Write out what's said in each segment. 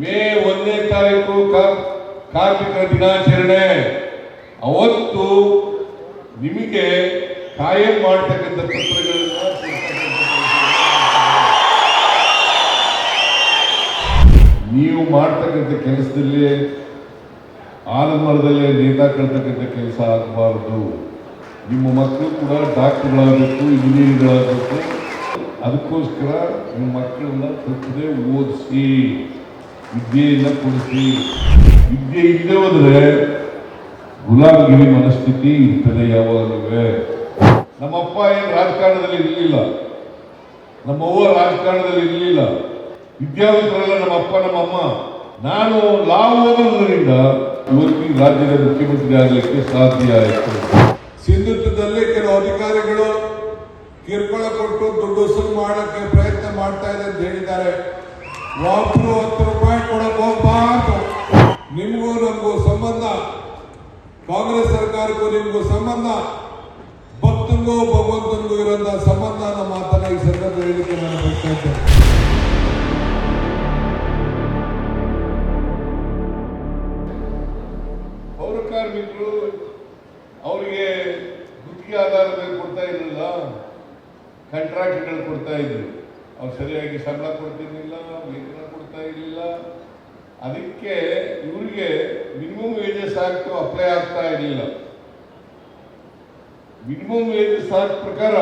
ಮೇ ಒಂದನೇ ತಾರೀಕು ಕಾರ್ಮಿಕರ ದಿನಾಚರಣೆ. ಅವತ್ತು ನಿಮಗೆ ಕಾಯಂ ಮಾಡ್ತಕ್ಕಂಥ ತಂತ್ರಗಳನ್ನ ನೀವು ಮಾಡ್ತಕ್ಕಂಥ ಕೆಲಸದಲ್ಲಿ, ಆಲಮರದಲ್ಲೇ ನೇತಾಕೊಳ್ತಕ್ಕಂಥ ಕೆಲಸ ಆಗಬಾರದು. ನಿಮ್ಮ ಮಕ್ಕಳು ಕೂಡ ಡಾಕ್ಟರ್ಗಳಾಗಬೇಕು, ಇಂಜಿನಿಯರ್ಗಳಾಗಬೇಕು. ಅದಕ್ಕೋಸ್ಕರ ನಿಮ್ಮ ಮಕ್ಕಳನ್ನ ತಪ್ಪದೆ ಓದಿಸಿ. ವಿದ್ಯೆಯನ್ನು ಕೊಡಿಸಿ ವಿದ್ಯೆ ಇಲ್ಲದೆ ಹೋದರೆ ಗುಲಾಮಗಿರಿ ಮನಸ್ಥಿತಿ ಇರ್ತದೆ ಯಾವಾಗಲೂ. ನಮ್ಮಪ್ಪ ಏನು ರಾಜಕಾರಣದಲ್ಲಿ ಇರಲಿಲ್ಲ. ನಮ್ಮವ್ವ ರಾಜಕಾರಣದಲ್ಲಿ ಇರಲಿಲ್ಲ. ವಿದ್ಯಾವಂತರಲ್ಲ ನಮ್ಮ ಅಪ್ಪ ನಮ್ಮಮ್ಮ. ನಾನು ಲಾ ಓದೋದ್ರಿಂದ ಇವತ್ತು ರಾಜ್ಯದ ಮುಖ್ಯಮಂತ್ರಿ ಆಗಲಿಕ್ಕೆ ಸಾಧ್ಯ ಆಯಿತು. ಸಿಂಧುತ್ವದಲ್ಲಿ ಕೆಲವು ಅಧಿಕಾರಿಗಳು ಕಿರುಕುಳ ಕೊಟ್ಟು ದುಡ್ಡು ವಸೂಲು ಮಾಡೋಕ್ಕೆ ಪ್ರಯತ್ನ ಮಾಡ್ತಾ ಇದೆ ಅಂತ ಹೇಳಿದ್ದಾರೆ. ಒಬ್ರು ಹತ್ತು ರೂಪಾಯಿ ಕೊಡಕ್ ಹೋಗ್ಬಾರ್ದು. ನಿಮಗೂ ನಮಗೂ ಸಂಬಂಧ. ಕಾಂಗ್ರೆಸ್ ಸರ್ಕಾರಕ್ಕೂ ನಿಮಗೂ ಸಂಬಂಧ. ಭಕ್ತನಿಗೂ ಭಗವಂತನಿಗೂ ಇರೋಂಥ ಸಂಬಂಧ ನಮ್ಮ ಮಾತನ್ನ ಈ ಸಂದರ್ಭದಲ್ಲಿ ನಾನು ಬರ್ತಾ ಇದ್ದೇನೆ. ಪೌರ ಕಾರ್ಮಿಕರು ಅವರಿಗೆ ಗುತ್ತಿಗೆ ಆಧಾರದ ಕೊಡ್ತಾ ಇರಲಿಲ್ಲ ಕಾಂಟ್ರಾಕ್ಟ್ಗಳು ಕೊಡ್ತಾ ಇದ್ರು. ಅವ್ರು ಸರಿಯಾಗಿ ಸಂಬಳ ಕೊಡ್ತಿರ್ಲಿಲ್ಲ, ವೇತನ ಕೊಡ್ತಾ ಇರಲಿಲ್ಲ. ಅದಕ್ಕೆ ಇವರಿಗೆ ಮಿನಿಮಮ್ ವೇಜಸ್ ಆಕ್ಟ್ ಅಪ್ಲೈ ಆಗ್ತಾ ಇರಲಿಲ್ಲ. ಮಿನಿಮಮ್ ವೇಜಸ್ ಆಕ್ಟ್ ಪ್ರಕಾರ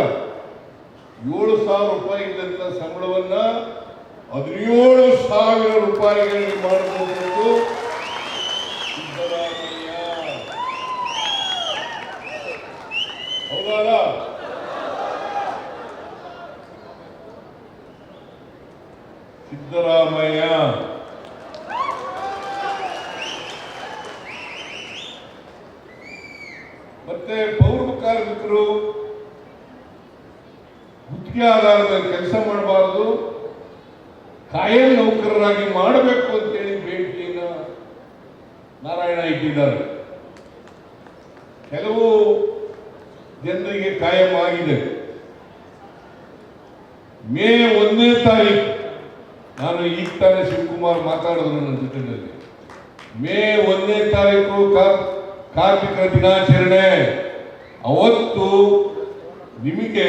ಏಳು ಸಾವಿರ ರೂಪಾಯಿ ಇದ್ದಂಥ ಸಂಬಳವನ್ನ ಹದಿನೇಳು ಸಾವಿರ ರೂಪಾಯಿಗಳಿಗೆ ಮಾಡಬಹುದು ಸಿದ್ದರಾಮಯ್ಯ. ಹೌದಲ್ಲ ಸಿದ್ದರಾಮಯ್ಯ. ಮತ್ತೆ ಪೌರ ಕಾರ್ಮಿಕರು ಗುತ್ತಿಗೆ ಆಧಾರದ ಕೆಲಸ ಮಾಡಬಾರದು. ಕಾಯಂ ನೌಕರರಾಗಿ ಮಾಡಬೇಕು ಅಂತೇಳಿ ಭೇಟಿಯನ್ನ ನಾರಾಯಣ ಇಟ್ಟಿದ್ದಾರೆ. ಕೆಲವು ಜನರಿಗೆ ಕಾಯಂ ಆಗಿದೆ. ಮೇ ಒಂದನೇ ತಾರೀಕು ನಾನು ಈಗ ತಾನೇ ಶಿವಕುಮಾರ್ ಮಾತಾಡಿದ್ರು ನನ್ನ ಜೊತೆಯಲ್ಲಿ. ಮೇ ಒಂದನೇ ತಾರೀಕು ಕಾರ್ಮಿಕರ ದಿನಾಚರಣೆ. ಅವತ್ತು ನಿಮಗೆ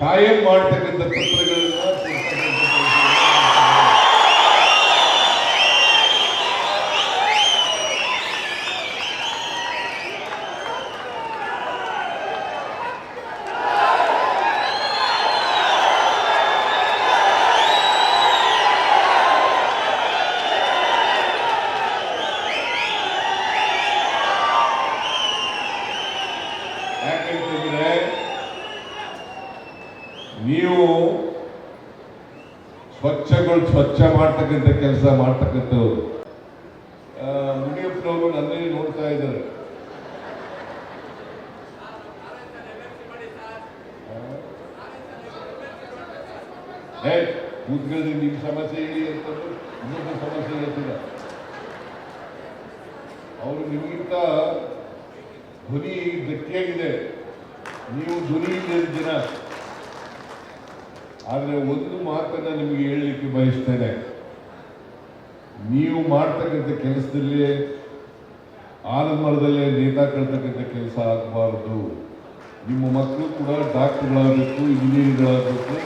ಕಾಯಂ ಮಾಡ್ತಕ್ಕಂಥ ಪತ್ರಗಳನ್ನ ಕೊಡ್ತಕ್ಕಂಥ ಕೆಲಸ ಯಾಕಂತಂದ್ರೆ ನೀವು ಸ್ವಚ್ಛಗಳು ಸ್ವಚ್ಛ ಮಾಡ್ತಕ್ಕಂಥ ಕೆಲಸ ಮಾಡ್ತಕ್ಕಂಥವ್ರು. ಮುನಿಯಪ್ಪನವರು ನನ್ನೇ ನೋಡ್ತಾ ಇದ್ದಾರೆ. ಕೂತ್ಕೊಳ್ಳಿ ನಿಮ್ಮ ಸಮಸ್ಯೆ ಹೇಳಿ ಅಂತಂದ್ರೆ ಇನ್ನೊಂದು ಸಮಸ್ಯೆ ಹೇಳ್ತೀರ ಅವರು ನಿಮಗಿಂತ ಧ್ವನಿ ಗಟ್ಟಿಯಾಗಿದೆ. ನೀವು ಧ್ವನಿ ಇಲ್ಲದ ಜನ ಆದರೆ ಒಂದು ಮಾತನ್ನ ನಿಮಗೆ ಹೇಳಲಿಕ್ಕೆ ಬಯಸ್ತೇನೆ. ನೀವು ಮಾಡ್ತಕ್ಕಂಥ ಕೆಲಸದಲ್ಲಿ, ಆಲಮರದಲ್ಲೇ ನೇತಾಕೊಳ್ತಕ್ಕಂಥ ಕೆಲಸ ಆಗಬಾರದು. ನಿಮ್ಮ ಮಕ್ಕಳು ಕೂಡ ಡಾಕ್ಟರ್ಗಳಾಗಬೇಕು, ಇಂಜಿನಿಯರ್ಗಳಾಗಬೇಕು,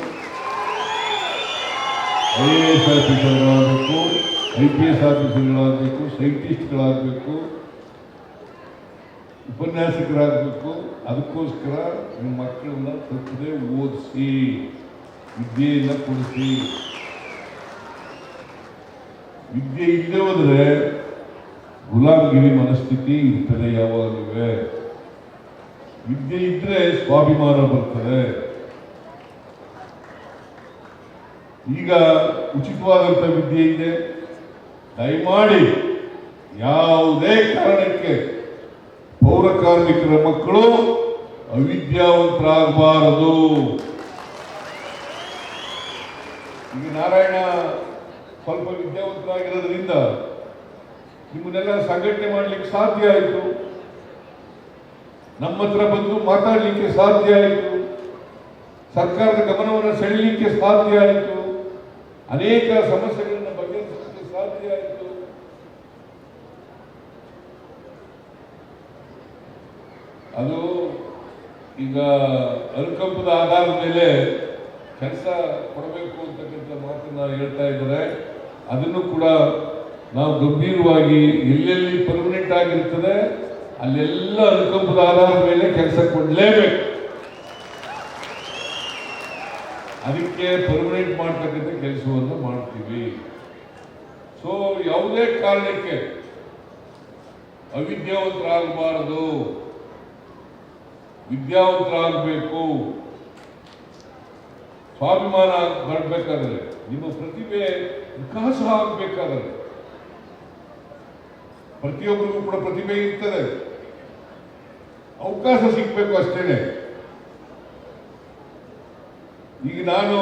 ಐ ಎ ಎಸ್ ಆಫೀಸರ್ಗಳಾಗಬೇಕು, ಐ ಪಿ ಎಸ್ ಆಫೀಸರ್ಗಳಾಗಬೇಕು, ಸೈಂಟಿಸ್ಟ್ಗಳಾಗಬೇಕು, ಉಪನ್ಯಾಸಕರಾಗಬೇಕು. ಅದಕ್ಕೋಸ್ಕರ ನಿಮ್ಮ ಮಕ್ಕಳನ್ನ ತಪ್ಪದೆ ಓದಿಸಿ. ವಿದ್ಯೆಯನ್ನು ಕೊಡಿಸಿ. ವಿದ್ಯೆ ಇಲ್ಲದೆ ಹೋದ್ರೆ ಗುಲಾಮಗಿರಿ ಮನಸ್ಥಿತಿ ಇರ್ತದೆ ಯಾವಾಗಲೂ. ವಿದ್ಯೆ ಇದ್ರೆ ಸ್ವಾಭಿಮಾನ ಬರ್ತದೆ. ಈಗ ಉಚಿತವಾದಂಥ ವಿದ್ಯೆ ಇದೆ. ದಯಮಾಡಿ ಯಾವುದೇ ಕಾರಣಕ್ಕೆ ಪೌರ ಕಾರ್ಮಿಕರ ಮಕ್ಕಳು ಅವಿದ್ಯಾವಂತರಾಗಬಾರದು. ಈಗ ನಾರಾಯಣ ಸ್ವಲ್ಪ ವಿದ್ಯಾವಂತರಾಗಿರೋದ್ರಿಂದ ನಿಮ್ಮನ್ನೆಲ್ಲ ಸಂಘಟನೆ ಮಾಡಲಿಕ್ಕೆ ಸಾಧ್ಯ ಆಯಿತು. ನಮ್ಮ ಹತ್ರ ಬಂದು ಮಾತಾಡಲಿಕ್ಕೆ ಸಾಧ್ಯ ಆಯಿತು. ಸರ್ಕಾರದ ಗಮನವನ್ನು ಸೆಳೆಯಲಿಕ್ಕೆ ಸಾಧ್ಯ ಆಯಿತು. ಅನೇಕ ಸಮಸ್ಯೆಗಳನ್ನು ಬಗೆಹರಿಸಲಿಕ್ಕೆ ಸಾಧ್ಯ ಆಯಿತು. ಅದು ಈಗ ಅನುಕಂಪದ ಆಧಾರದ ಮೇಲೆ ಕೆಲಸ ಕೊಡಬೇಕು ಅಂತಕ್ಕಂಥ ಮಾತನ್ನು ಹೇಳ್ತಾ ಇದ್ದಾರೆ. ಅದನ್ನು ಕೂಡ ನಾವು ಗಂಭೀರವಾಗಿ ಎಲ್ಲೆಲ್ಲಿ ಪರ್ಮನೆಂಟ್ ಆಗಿರ್ತದೆ, ಅಲ್ಲೆಲ್ಲ ಅನುಕಂಪದ ಆಧಾರದ ಮೇಲೆ ಕೆಲಸ ಕೊಡಲೇಬೇಕು. ಅದಕ್ಕೆ ಪರ್ಮನೆಂಟ್ ಮಾಡ್ತಕ್ಕಂಥ ಕೆಲಸವನ್ನು ಮಾಡ್ತೀವಿ. ಸೊ ಯಾವುದೇ ಕಾರಣಕ್ಕೆ ಅವಿದ್ಯಾವಂತರಾಗಬಾರದು, ವಿದ್ಯಾವಂತರಾಗಬೇಕು ಸ್ವಾಭಿಮಾನ ಬರಬೇಕಾದ್ರೆ ನಿಮ್ಮ ಪ್ರತಿಭೆ ವಿಕಾಸ ಆಗಬೇಕಾದ್ರೆ, ಪ್ರತಿಯೊಬ್ಬರಿಗೂ ಕೂಡ ಪ್ರತಿಭೆ ಇರ್ತದೆ. ಅವಕಾಶ ಸಿಗಬೇಕು ಅಷ್ಟೇನೆ. ಈಗ ನಾನು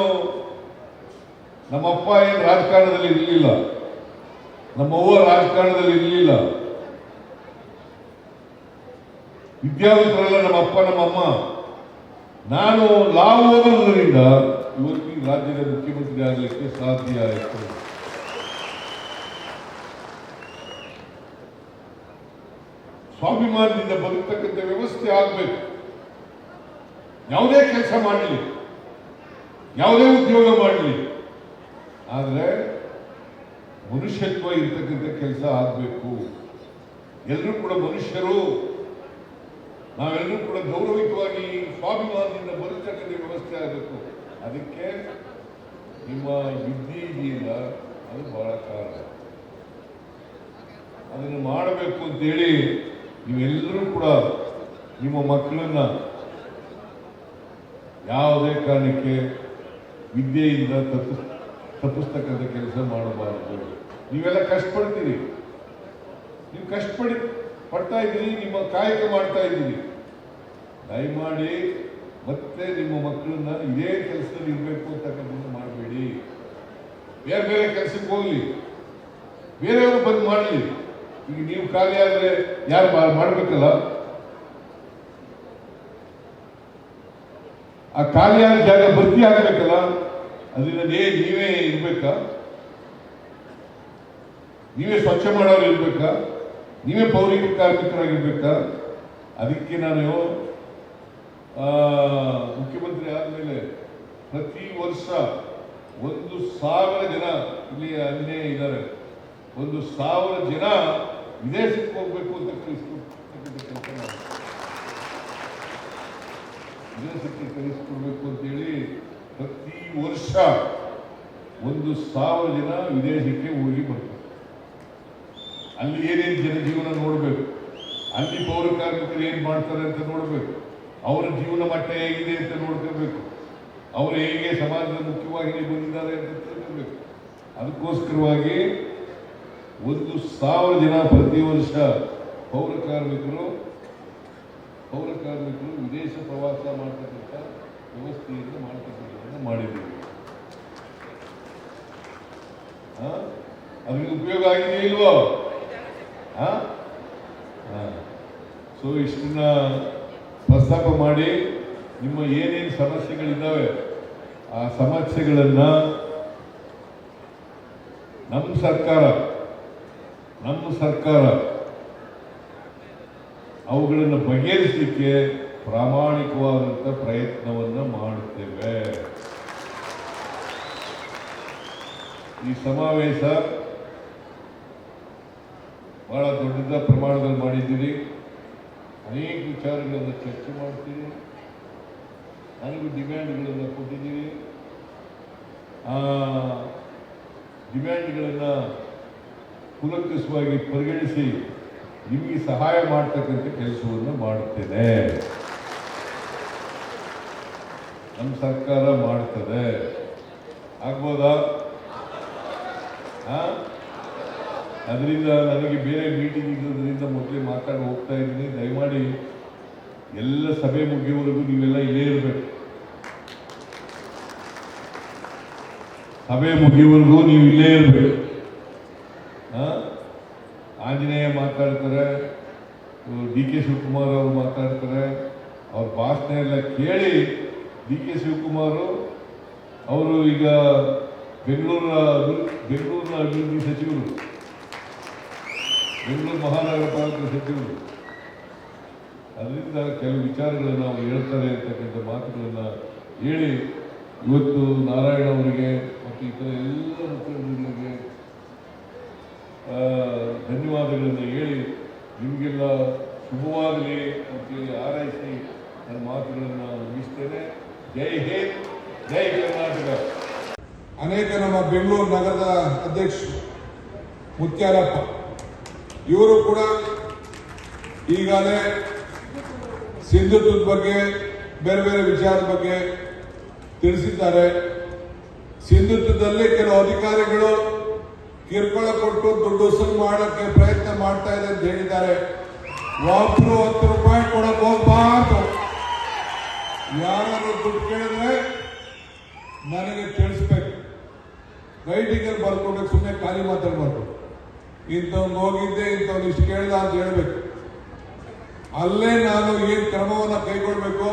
ನಮ್ಮಪ್ಪ ಏನು ರಾಜಕಾರಣದಲ್ಲಿ ಇರಲಿಲ್ಲ ನಮ್ಮವ್ವ ರಾಜಕಾರಣದಲ್ಲಿ ಇರಲಿಲ್ಲ. ವಿದ್ಯಾವಂತರಲ್ಲ ನಮ್ಮಪ್ಪ ನಮ್ಮಮ್ಮ ನಾನು ಲಾ ಓದೋದ್ರಿಂದ ಇವತ್ತು ಈ ರಾಜ್ಯದ ಮುಖ್ಯಮಂತ್ರಿ ಆಗಲಿಕ್ಕೆ ಸಾಧ್ಯ ಆಯಿತು. ಸ್ವಾಭಿಮಾನದಿಂದ ಬದುಕ್ತಕ್ಕಂಥ ವ್ಯವಸ್ಥೆ ಆಗಬೇಕು. ಯಾವುದೇ ಕೆಲಸ ಮಾಡಲಿ, ಯಾವುದೇ ಉದ್ಯೋಗ ಮಾಡಲಿ, ಆದರೆ ಮನುಷ್ಯತ್ವ ಇರ್ತಕ್ಕಂಥ ಕೆಲಸ ಆಗಬೇಕು. ಎಲ್ಲರೂ ಕೂಡ ಮನುಷ್ಯರು, ನಾವೆಲ್ಲರೂ ಕೂಡ ಗೌರವಿತವಾಗಿ ಸ್ವಾಭಿಮಾನದಿಂದ ಬರತಕ್ಕಂಥ ವ್ಯವಸ್ಥೆ ಆಗಬೇಕು. ಅದಕ್ಕೆ ನಿಮ್ಮ ವಿದ್ಯೆ ಇದೆಯಲ್ಲ ಅದು ಬಹಳ ಕಾರಣ. ಅದನ್ನು ಮಾಡಬೇಕು ಅಂತೇಳಿ ನೀವೆಲ್ಲರೂ ಕೂಡ ನಿಮ್ಮ ಮಕ್ಕಳನ್ನ ಯಾವುದೇ ಕಾರಣಕ್ಕೆ ವಿದ್ಯೆಯಿಂದ ತಪ್ಪಿಸ್ ತಪ್ಪಿಸ್ತಕ್ಕಂಥ ಕೆಲಸ ಮಾಡಬಾರದು. ನೀವೆಲ್ಲ ಕಷ್ಟಪಡ್ತೀರಿ. ನೀವು ಕಷ್ಟಪಡಿ, ಪಡ್ತಾ ಇದ್ದೀರಿ, ನಿಮ್ಮ ಕಾಯಕ ಮಾಡ್ತಾ ಇದ್ದೀರಿ. ದಯಮಾಡಿ ಮತ್ತೆ ನಿಮ್ಮ ಮಕ್ಕಳನ್ನ ಇದೇ ಕೆಲಸದಲ್ಲಿ ಇರಬೇಕು ಅಂತಕ್ಕಂಥದ್ದು ಮಾಡಬೇಡಿ. ಬೇರೆ ಬೇರೆ ಕೆಲಸಕ್ಕೆ ಹೋಗ್ಲಿ. ಬೇರೆಯವರು ಬಂದು ಮಾಡಲಿ. ಈಗ ನೀವು ಖಾಲಿ ಆದರೆ ಯಾರು ಮಾಡಬೇಕಲ್ಲ? ಆ ಖಾಲಿಯಾದ ಜಾಗ ಭರ್ತಿ ಆಗಬೇಕಲ್ಲ? ಅದರಿಂದ ನೀವೇ ಇರ್ಬೇಕಾ? ನೀವೇ ಸ್ವಚ್ಛ ಮಾಡೋರು ಇರ್ಬೇಕಾ? ನೀವೇ ಪೌರಿಕ ಕಾರ್ಮಿಕರಾಗಿರ್ಬೇಕಾ? ಅದಕ್ಕೆ ನಾನು ಆ, ಮುಖ್ಯಮಂತ್ರಿ ಆದಮೇಲೆ ಪ್ರತಿ ವರ್ಷ ಒಂದು ಸಾವಿರ ಜನ ಇಲ್ಲಿ ಅಲ್ಲೇ ಇದ್ದಾರೆ. ಒಂದು ಸಾವಿರ ಜನ ವಿದೇಶಕ್ಕೆ ಹೋಗ್ಬೇಕು ಅಂತ ಕಲಿಸ್ಕೊಡ್ತಕ್ಕಂಥ. ವಿದೇಶಕ್ಕೆ ಕಲಿಸ್ಕೊಡ್ಬೇಕು ಅಂತೇಳಿ ಪ್ರತಿ ವರ್ಷ ಒಂದು ಸಾವಿರ ಜನ ವಿದೇಶಕ್ಕೆ ಹೋಗಿ ಬರ್ತಾರೆ. ಅಲ್ಲಿ ಏನೇನು ಜನಜೀವನ ನೋಡಬೇಕು? ಅಲ್ಲಿ ಪೌರ ಕಾರ್ಮಿಕರು ಏನು ಮಾಡ್ತಾರೆ ಅಂತ ನೋಡಬೇಕು? ಅವರ ಜೀವನ ಮಟ್ಟ ಹೇಗಿದೆ ಅಂತ ನೋಡ್ಕೋಬೇಕು. ಅವರು ಹೇಗೆ ಸಮಾಜದ ಮುಖ್ಯವಾಗಿ ಬಂದಿದ್ದಾರೆ ಅಂತ ತಿಳ್ಕೊಬೇಕು. ಅದಕ್ಕೋಸ್ಕರವಾಗಿ ಒಂದು ಸಾವಿರ ಜನ ಪ್ರತಿ ವರ್ಷ ಪೌರ ಕಾರ್ಮಿಕರು ಪೌರ ಕಾರ್ಮಿಕರು ವಿದೇಶ ಪ್ರವಾಸ ಮಾಡ್ತಕ್ಕಂಥ ವ್ಯವಸ್ಥೆಯನ್ನು ಮಾಡ್ತಕ್ಕಂಥದ್ದನ್ನು ಮಾಡಿದ್ದೀವಿ. ಅದಕ್ಕೆ ಉಪಯೋಗ ಆಗಿದೆಯಾ ಇಲ್ವೋ? ಸೊ ಇಷ್ಟನ್ನ ಪ್ರಸ್ತಾಪ ಮಾಡಿ ನಿಮ್ಮ ಏನೇನು ಸಮಸ್ಯೆಗಳಿದ್ದಾವೆ, ಆ ಸಮಸ್ಯೆಗಳನ್ನ ನಮ್ಮ ಸರ್ಕಾರ ನಮ್ಮ ಸರ್ಕಾರ ಅವುಗಳನ್ನು ಬಗೆಹರಿಸಲಿಕ್ಕೆ ಪ್ರಾಮಾಣಿಕವಾದಂಥ ಪ್ರಯತ್ನವನ್ನು ಮಾಡುತ್ತೇವೆ. ಈ ಸಮಾವೇಶ ಬಹಳ ದೊಡ್ಡದ ಪ್ರಮಾಣದಲ್ಲಿ ಮಾಡಿದ್ದೀರಿ. ಅನೇಕ ವಿಚಾರಗಳನ್ನು ಚರ್ಚೆ ಮಾಡ್ತೀರಿ. ನನಗೂ ಡಿಮ್ಯಾಂಡ್ಗಳನ್ನು ಕೊಟ್ಟಿದ್ದೀರಿ ಆ, ಡಿಮ್ಯಾಂಡ್ಗಳನ್ನು ಕುಲಂಕುಷವಾಗಿ ಪರಿಗಣಿಸಿ ನಿಮಗೆ ಸಹಾಯ ಮಾಡ್ತಕ್ಕಂಥ ಕೆಲಸವನ್ನು ಮಾಡುತ್ತೇನೆ. ನಮ್ಮ ಸರ್ಕಾರ ಮಾಡ್ತದೆ. ಆಗ್ಬೋದಾ? ಅದರಿಂದ ನನಗೆ ಬೇರೆ ಮೀಟಿಂಗ್ ಇರೋದ್ರಿಂದ ಮೊದಲೇ ಮಾತಾಡಿ ಹೋಗ್ತಾ ಇದ್ದೀನಿ. ದಯಮಾಡಿ ಎಲ್ಲ ಸಭೆ ಮುಗಿಯುವವರೆಗೂ ನೀವೆಲ್ಲ ಇಲ್ಲೇ ಇರಬೇಕು. ಸಭೆ ಮುಗಿಯುವವರೆಗೂ ನೀವು ಇಲ್ಲೇ ಇರಬೇಕು. ಆಂಜನೇಯ ಮಾತಾಡ್ತಾರೆ ಡಿ ಕೆ ಶಿವಕುಮಾರ್ ಅವರು ಮಾತಾಡ್ತಾರೆ, ಅವ್ರ ಭಾಷಣ ಎಲ್ಲ ಕೇಳಿ ಡಿ ಕೆ ಶಿವಕುಮಾರ್ ಅವರು ಈಗ ಬೆಂಗಳೂರಿನ ಅಭಿ- ಬೆಂಗಳೂರಿನ ಅಭಿವೃದ್ಧಿ ಸಚಿವರು. ಬೆಂಗಳೂರು ಮಹಾನಗರ ಪಾಲಿಕೆ ಸಚಿವರು. ಅದರಿಂದ ಕೆಲವು ವಿಚಾರಗಳನ್ನು ನಾವು ಹೇಳ್ತಾರೆ ಅಂತಕ್ಕಂಥ ಮಾತುಗಳನ್ನು ಹೇಳಿ ಇವತ್ತು ನಾರಾಯಣ ಅವರಿಗೆ ಮತ್ತು ಇತರ ಎಲ್ಲ ಮುಖ್ಯಮಂತ್ರಿಗಳಿಗೆ ಧನ್ಯವಾದಗಳನ್ನು ಹೇಳಿ ನಿಮಗೆಲ್ಲ ಶುಭವಾಗಲಿ ಅಂತೇಳಿ ಆರೈಸಿ ನನ್ನ ಮಾತುಗಳನ್ನು ಮುಗಿಸ್ತೇನೆ. ಜೈ ಹಿಂದ್, ಜೈ ಕರ್ನಾಟಕ. ಅನೇಕ ನಮ್ಮ ಬೆಂಗಳೂರು ನಗರದ ಅಧ್ಯಕ್ಷ ಮುತ್ಯಾಲಪ್ಪ ಇವರು ಕೂಡ ಈಗಾಗಲೇ ಸಿಂಧುತ್ವದ ಬಗ್ಗೆ, ಬೇರೆ ಬೇರೆ ವಿಚಾರದ ಬಗ್ಗೆ ತಿಳಿಸಿದ್ದಾರೆ. ಸಿಂಧುತ್ವದಲ್ಲಿ ಕೆಲವು ಅಧಿಕಾರಿಗಳು ಕಿರುಕುಳ ಕೊಟ್ಟು ದುಡ್ಡು ವಸೂಲು ಮಾಡೋಕ್ಕೆ ಪ್ರಯತ್ನ ಮಾಡ್ತಾ ಇದೆ ಅಂತ ಹೇಳಿದ್ದಾರೆ. ಒಬ್ರು ಹತ್ತು ರೂಪಾಯಿ ಕೊಡಕ್ ಹೋಗ್ಬಾರ್ದು. ಯಾರಾದ್ರೂ ದುಡ್ಡು ಕೇಳಿದ್ರೆ ನನಗೆ ತಿಳಿಸ್ಬೇಕು. ರೈಟಿಂಗಲ್ಲಿ ಬರ್ಕೊಬೇಕು ಸುಮ್ಮನೆ ಖಾಲಿ ಮಾತಾಡ್ಬಾರ್ದು. ಇಂಥವ್ನು ಹೋಗಿದ್ದೆ, ಇಂಥವ್ನು ಇಷ್ಟು ಕೇಳ್ದ ಅಂತ ಹೇಳ್ಬೇಕು. ಅಲ್ಲೇ ನಾನು ಏನ್ ಕ್ರಮವನ್ನು ಕೈಗೊಳ್ಬೇಕು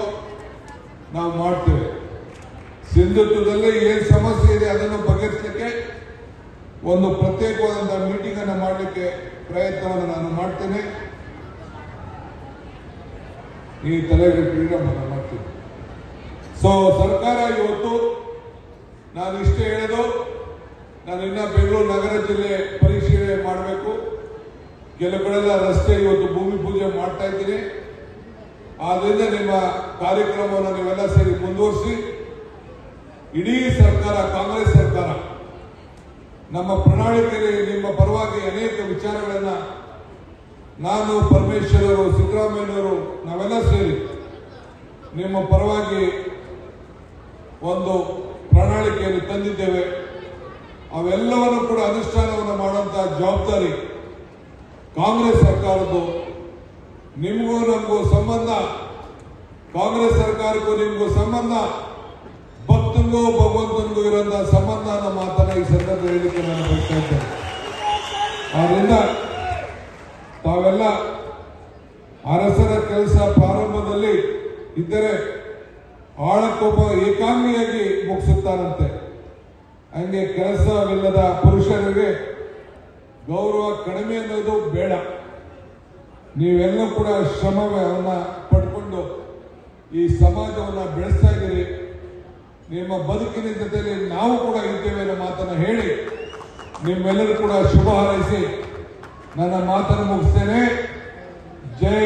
ನಾವು ಮಾಡ್ತೇವೆ. ಸಿಂಧುತ್ವದಲ್ಲಿ ಏನ್ ಸಮಸ್ಯೆ ಇದೆ ಅದನ್ನು ಬಗೆಹರಿಸಲಿಕ್ಕೆ ಒಂದು ಪ್ರತ್ಯೇಕವಾದಂತಹ ಮೀಟಿಂಗ್ ಅನ್ನು ಮಾಡಲಿಕ್ಕೆ ಪ್ರಯತ್ನವನ್ನು ನಾನು ಮಾಡ್ತೇನೆ. ಈ ತಲೆಗೆ ಮಾಡ್ತೀನಿ. ಸೊ ಸರ್ಕಾರ ಇವತ್ತು ನಾನು ಇಷ್ಟೇ ಹೇಳೋದು ನಾನು ಇನ್ನ ಬೆಂಗಳೂರು ನಗರ ಜಿಲ್ಲೆ ಪರಿಶೀಲನೆ ಮಾಡಬೇಕು. ಕೆಲವು ಕಡೆಲ್ಲ ರಸ್ತೆ ಇವತ್ತು ಭೂಮಿ ಪೂಜೆ ಮಾಡ್ತಾ ಇದ್ದೀನಿ. ಆದ್ರಿಂದ ನಿಮ್ಮ ಕಾರ್ಯಕ್ರಮವನ್ನು ನೀವೆಲ್ಲ ಸೇರಿ ಮುಂದುವರಿಸಿ. ಇಡೀ ಸರ್ಕಾರ, ಕಾಂಗ್ರೆಸ್ ಸರ್ಕಾರ, ನಮ್ಮ ಪ್ರಣಾಳಿಕೆಯಲ್ಲಿ ನಿಮ್ಮ ಪರವಾಗಿ ಅನೇಕ ವಿಚಾರಗಳನ್ನ ನಾನು ಪರಮೇಶ್ವರರು ಸಿದ್ದರಾಮಯ್ಯನವರು ನಾವೆಲ್ಲ ಸೇರಿ ನಿಮ್ಮ ಪರವಾಗಿ ಒಂದು ಪ್ರಣಾಳಿಕೆಯನ್ನು ತಂದಿದ್ದೇವೆ. ಅವೆಲ್ಲವನ್ನು ಕೂಡ ಅನುಷ್ಠಾನವನ್ನು ಮಾಡುವಂತಹ ಜವಾಬ್ದಾರಿ ಕಾಂಗ್ರೆಸ್ ಸರ್ಕಾರದ್ದು ನಿಮಗೂ ನಮಗೂ ಸಂಬಂಧ. ಕಾಂಗ್ರೆಸ್ ಸರ್ಕಾರಕ್ಕೂ ನಿಮಗೂ ಸಂಬಂಧ. ಭಕ್ತನಿಗೂ ಭಗವಂತನಿಗೂ ಇರುವಂತಹ ಸಂಬಂಧ ಅನ್ನೋ ಮಾತನ್ನ ಈ ಸಂದರ್ಭದಲ್ಲಿ ಹೇಳಿಕೆ ನಾನು ಬಯಸ್ತಾ ಇದ್ದೇನೆ. ಆದ್ರಿಂದ ತಾವೆಲ್ಲ ಅರಸರ ಕೆಲಸ ಪ್ರಾರಂಭದಲ್ಲಿ ಇದ್ದರೆ ಆಳಕ್ಕೊಬ್ಬ ಏಕಾಂಗಿಯಾಗಿ ಮುಗಿಸುತ್ತಾರಂತೆ. ಹಂಗೆ ಕೆಲಸವಿಲ್ಲದ ಪುರುಷರಿಗೆ ಗೌರವ ಕಡಿಮೆ ಅನ್ನೋದು ಬೇಡ. ನೀವೆಲ್ಲ ಕೂಡ ಶ್ರಮವನ್ನ ಪಡ್ಕೊಂಡು ಈ ಸಮಾಜವನ್ನ ಬೆಳೆಸ್ತಾ ಇದ್ದೀರಿ. ನಿಮ್ಮ ಬದುಕಿನ ಜೊತೆಯಲ್ಲಿ ನಾವು ಕೂಡ ಇದ್ದೇವೆ ಅನ್ನೋ ಮಾತನ್ನು ಹೇಳಿ ನಿಮ್ಮೆಲ್ಲರೂ ಕೂಡ ಶುಭ ಹಾರೈಸಿ ನನ್ನ ಮಾತನ್ನು ಮುಗಿಸ್ತೇನೆ. ಜೈ